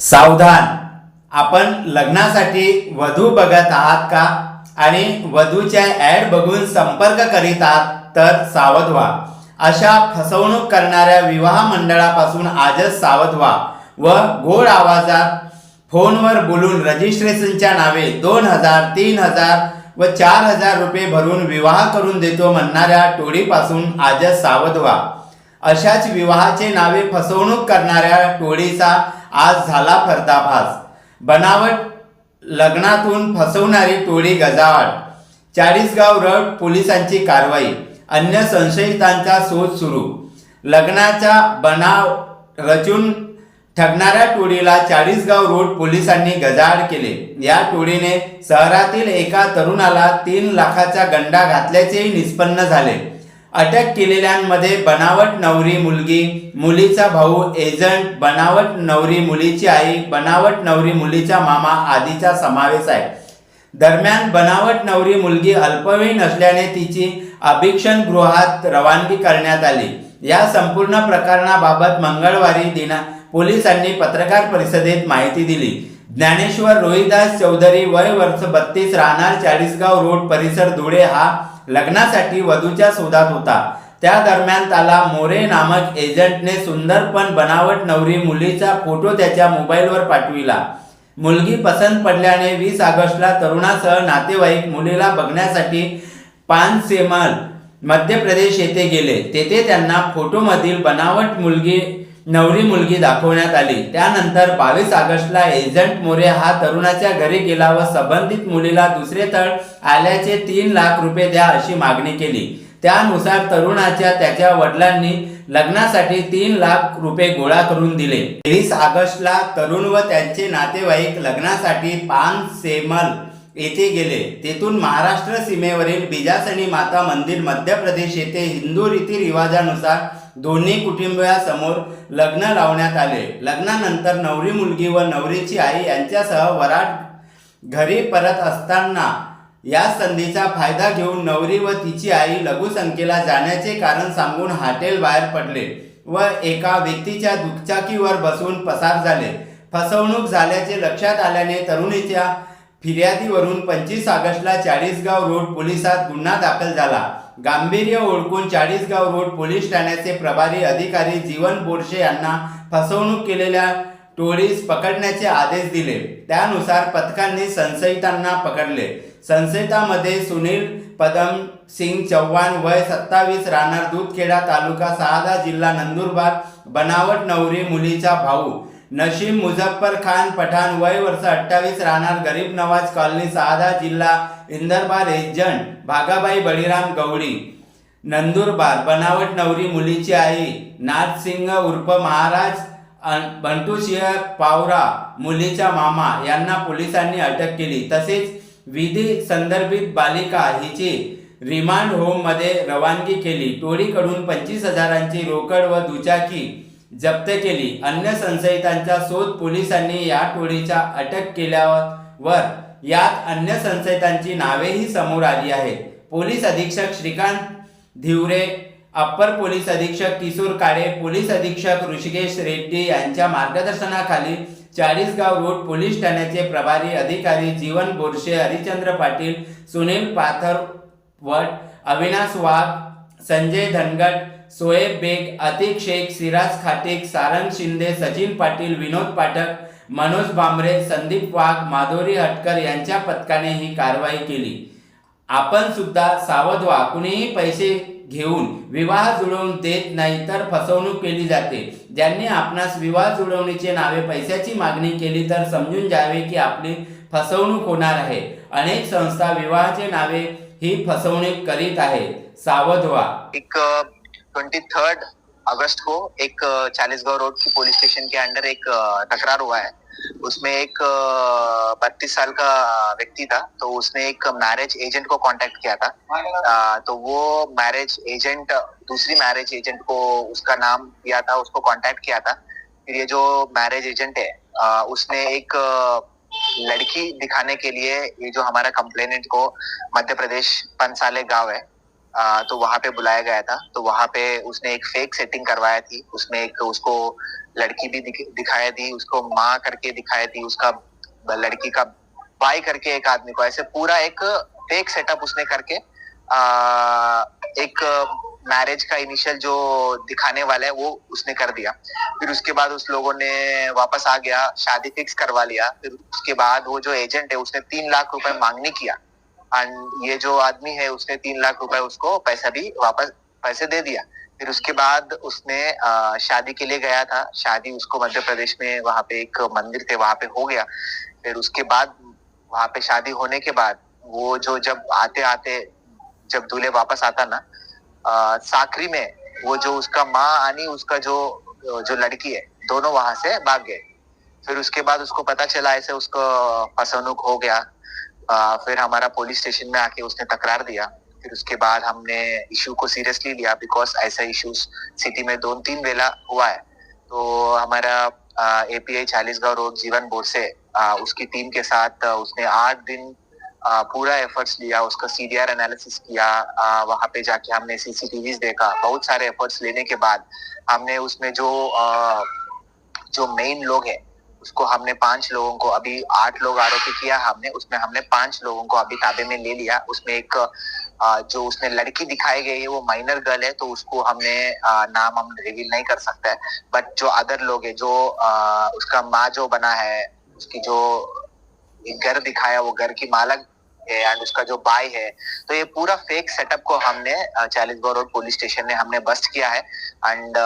सावधान. आपण लग्नासाठी वधू बघत आहात का? आणि वधूच्या ॲड बघून संपर्क करीत आहात तर सावध व्हा. अशा फसवणूक करणाऱ्या विवाह मंडळापासून आजच सावध व्हा. व गोड आवाजात फोनवर बोलून रजिस्ट्रेशनच्या नावे दोन हजार तीन हजार व चार हजार रुपये भरून विवाह करून देतो म्हणणाऱ्या टोळीपासून आजच सावध व्हा. अशाच विवाहाचे नावे फसवणूक करणाऱ्या टोळीचा आज झाला पर्दाफाश. बनावट लग्नातून फसवणारी टोळी गजावाड चाळीसगाव रोड पोलिसांची कारवाई. अन्य संशयितांचा शोध सुरू. लग्नाचा बनाव रचून ठगणाऱ्या टोळीला चाळीसगाव रोड पोलिसांनी गजाआड केले. या टोळीने शहरातील एका तरुणाला तीन लाखाचा गंडा घातल्याचेही निष्पन्न झाले. अटक केलेल्यांमध्ये बनावट नवरी मुलगी मुलीचा भाऊ एजंट बनावट नवरी मुलीची आई बनावट नवरी मुलीचा मामा आदीचा समावेश आहे. दरम्यान बनावट नवरी मुलगी अल्पवयीन असल्याने तिची अभिक्षण गृहात रवानगी करण्यात आली. या संपूर्ण प्रकरणाबाबत मंगळवारी दिना पोलिसांनी पत्रकार परिषदेत माहिती दिली. ज्ञानेश्वर रोहिदास चौधरी वय वर्ष बत्तीस राहणार चाळीसगाव रोड परिसर धुळे हा लग्नासाठी वधूच्या शोधात होता. त्या दरम्यान त्याला मोरे नामक एजंटने सुंदर पण बनावट नवरी मुलीचा फोटो त्याच्या मोबाईलवर पाठविला. मुलगी पसंत पडल्याने वीस ऑगस्टला तरुणासह नातेवाईक मुलीला बघण्यासाठी पानसेमल मध्य प्रदेश येथे गेले. तेथे त्यांना फोटोमधील बनावट मुलगी नवरी मुलगी दाखवण्यात आली. त्यानंतर बावीस ऑगस्टला एजंट मोरे हा तरुणाच्या घरी गेला व संबंधित मुलीला दुसरे तळ आल्याचे तीन लाख रुपये द्या अशी मागणी केली. त्यानुसार तरुणाच्या त्याच्या वडिलांनी लग्नासाठी तीन लाख रुपये गोळा करून दिले. तेवीस ऑगस्टला तरुण व त्यांचे नातेवाईक लग्नासाठी पान सेमल येथे गेले. तेथून महाराष्ट्र सीमेवरील बिजासनी माता मंदिर मध्य प्रदेश येथे हिंदू रीतिरिवाजानुसार दोन्ही कुटुंबियासमोर लग्न लावण्यात आले. लग्नानंतर नवरी मुलगी व नवरीची आई यांच्यासह वराड घरी परत असताना या संधीचा फायदा घेऊन नवरी व तिची आई लघुसंख्येला जाण्याचे कारण सांगून हॉटेल बाहेर पडले व एका व्यक्तीच्या दुचाकीवर बसून पसार झाले. फसवणूक झाल्याचे लक्षात आल्याने तरुणीच्या फिर्यादीवरून पंचवीस ऑगस्टला चाळीसगाव रोड पोलिसात गुन्हा दाखल झाला. गांभीर्य ओळखून चाळीसगाव रोड पोलीस ठाण्याचे प्रभारी अधिकारी जीवन बोरशे यांना फसवणूक केलेल्या टोळीस पकडण्याचे आदेश दिले. त्यानुसार पथकांनी संशयितांना पकडले. संशयितामध्ये सुनील पदम सिंग चव्हाण वय सत्तावीस राहणार दूधखेडा तालुका सहादा जिल्हा नंदुरबार बनावट नवरी मुलीचा भाऊ. नशीम मुझफ्फर खान पठाण वय वर्ष अठ्ठावीस राहणार गरीब नवाज कॉलनी सहादा जिल्हा इंदरबार एजंट भागाबाई बळीराम गवळी. नंदुरबार बनावट नवरी मुलीची आई नाथसिंग उर्फ महाराज अन- बंटूसिंह पावरा मुलीच्या मामा यांना पोलिसांनी अटक केली. तसेच विधी संदर्भित बालिका हिची रिमांड होममध्ये रवानगी केली. टोळीकडून पंचवीस हजारांची रोकड व दुचाकी जप्त केली. अन्य संशयितांचा शोध पोलिसांनी या टोळीच्या अटक केल्यावर यात अन्य संशयितांची नावेही समोर आली आहेत. पोलीस अधीक्षक श्रीकांत धिवरे अप्पर पोलीस अधीक्षक किशोर काळे पोलीस अधीक्षक ऋषिकेश रेड्डी यांच्या मार्गदर्शनाखाली चाळीसगाव रोड पोलीस ठाण्याचे प्रभारी अधिकारी जीवन बोरशे हरिचंद्र पाटील सुनील पाथरवट अविनाश वाघ संजय धनगट सोएब बेग अतिक शेख सिराज खाटिक सारंग शिंदे सचिन पाटील विनोद पाठक मनोज बांबरे संदीप वाघ माधुरी हटकर यांच्या पथकाने ही कारवाई केली. आपण सुद्धा सावध व्हा. कुणीही पैसे घेऊन विवाह जुळवून देत नाही तर फसवणूक केली जाते. ज्यांनी आपणास विवाह जुळवणीचे नावे पैशाची मागणी केली तर समजून जावे की आपली फसवणूक होणार आहे. अनेक संस्था विवाहाचे नावे ही फसवणूक करीत आहेत सावध व्हा एक ट्वेंटी थर्ड अगस्त को एक चालीसगांव रोड की पुलिस स्टेशन के अंडर एक तकरार हुआ है. उसमें एक बत्तीस साल का व्यक्ति था तो उसने एक मैरिज एजेंट को कांटेक्ट किया था. अ, तो वो मैरिज एजेंट दूसरी मैरिज एजेंट को उसका नाम दिया था उसको कांटेक्ट किया था. फिर ये जो मैरिज एजेंट है अ, उसने एक लड़की दिखाने के लिए ये जो हमारा कंप्लेनेंट को मध्य प्रदेश पंसाले गाँव है आ, तो वहाँ पे बुलाया गया था। तो वहाँ पे उसने एक फेक सेटिंग करवाया थी। उसमें एक उसको लड़की भी दिख, दिखाई दी उसको माँ करके दिखाई थी उसका लड़की का बाई करके एक आदमी को। ऐसे पूरा एक फेक सेटअप उसने करके आ, एक मैरिज का इनिशियल जो दिखाने वाला है, वो उसने कर दिया। फिर उसके बाद उस लोगों ने वापस आ गया, शादी फिक्स करवा लिया। फिर उसके बाद वो जो एजेंट है, उसने तीन लाख रुपए मांगने किया। एंड ये जो आदमी है, उसने तीन लाख रुपए उसको पैसा भी वापस, पैसे दे दिया। फिर उसके बाद उसने शादी के लिए गया था। शादी उसको मध्य प्रदेश में वहाँ पे एक मंदिर थे, वहाँ पे हो गया। फिर उसके बाद, वहाँ पे शादी होने के बाद, वो जो जब आते आते जब दूल्हे वापस आता ना अ, साकरी में वो जो उसका माँ आनी उसका जो जो लड़की है दोनों वहाँ से भाग गए। फिर उसके बाद उसको पता चला ऐसे उसको फसवनुक हो गया। अ, फिर हमारा पुलिस स्टेशन में आके उसने तकरार दिया। फिर उसके बाद हमने इशू को सीरियसली लिया बिकॉज़ ऐसा इश्यूज़ सिटी में दो तीन वेला हुआ है। तो हमारा API Chalisgaon road Jeevan board से अ, उसकी टीम के साथ उसने आठ दिन पूरा एफर्ट्स लिया, उसका सीडीआर एनालिसिस किया वहाँ पे जाके हमने सीसीटीवी देखा, बहुत सारे एफर्ट्स लेने के बाद हमने उसमें जो जो मेन लोग हैं, उसको हमने पाँच लोगों को, अभी आठ लोग आरोपी किया हमने, उसमें हमने पाँच लोगों को अभी ताबे में ले लिया। उसमें एक जो उसने लड़की दिखाई गई है, वो माइनर गर्ल है तो उसको हमने नाम हम रिवील नहीं कर सकता। बट जो अदर लोग है, जो उसका माँ जो बना है, उसकी जो घर दिखाया, वो घर की मालक है एंड उसका जो बाय है तो ये पूरा फेक सेटअप को हमने चालीसगढ़ रोड पुलिस स्टेशन ने हमने बस्ट किया है एंड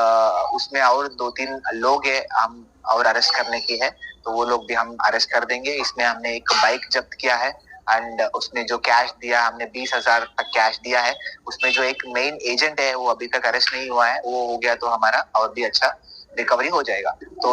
उसमें और दो तीन लोग है, हम और अरेस्ट करने की है तो वो लोग भी हम अरेस्ट कर देंगे। इसमें हमने एक बाइक जब्त किया है एंड उसमें जो कैश दिया, हमने बीस हज़ार तक कैश दिया है। उसमें जो एक मेन एजेंट है, वो अभी तक अरेस्ट नहीं हुआ है, वो हो गया तो हमारा और भी अच्छा रिकवरी हो जाएगा। तो